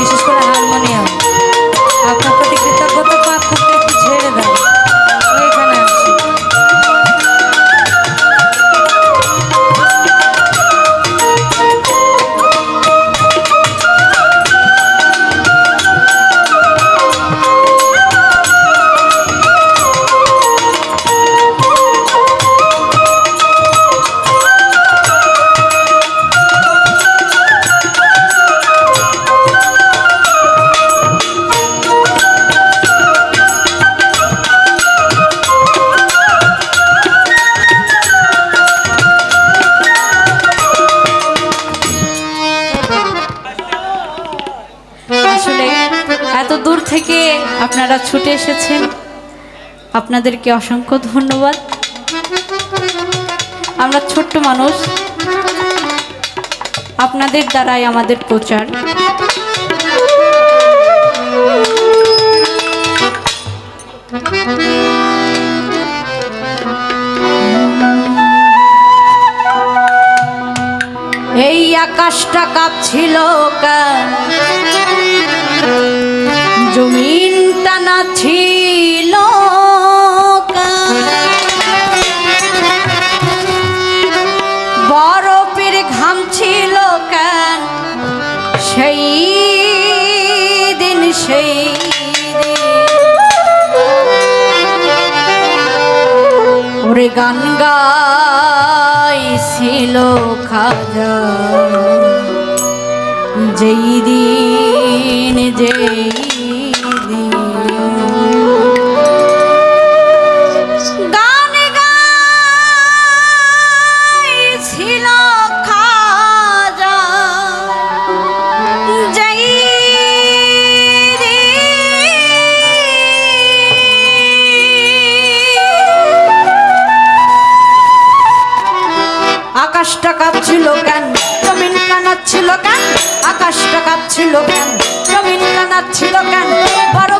বিশেষ করে হারমোনিয়াম। আপনার আসলে এত দূর থেকে আপনারা ছুটে এসেছেন। আপনাদেরকে অসংখ্য ধন্যবাদ। আমরা ছোট্ট মানুষ। আপনাদের দ্বারাই আমাদের প্রচার। এই আকাশটা কাঁপছিল কেন? জমিনটা না ছিল বরফের ঘাম ছিল কেন? সেই দিন, সেই ওরে গান গাইছিল খাজা। যেই দিন দিন দিন। আকাশটা কাঁপছিল কেন? জমিন কানাচ্ছিল কেন? আকাশটা কাঁপছিল কেন? কানাচ্ছিল কেন? বরফে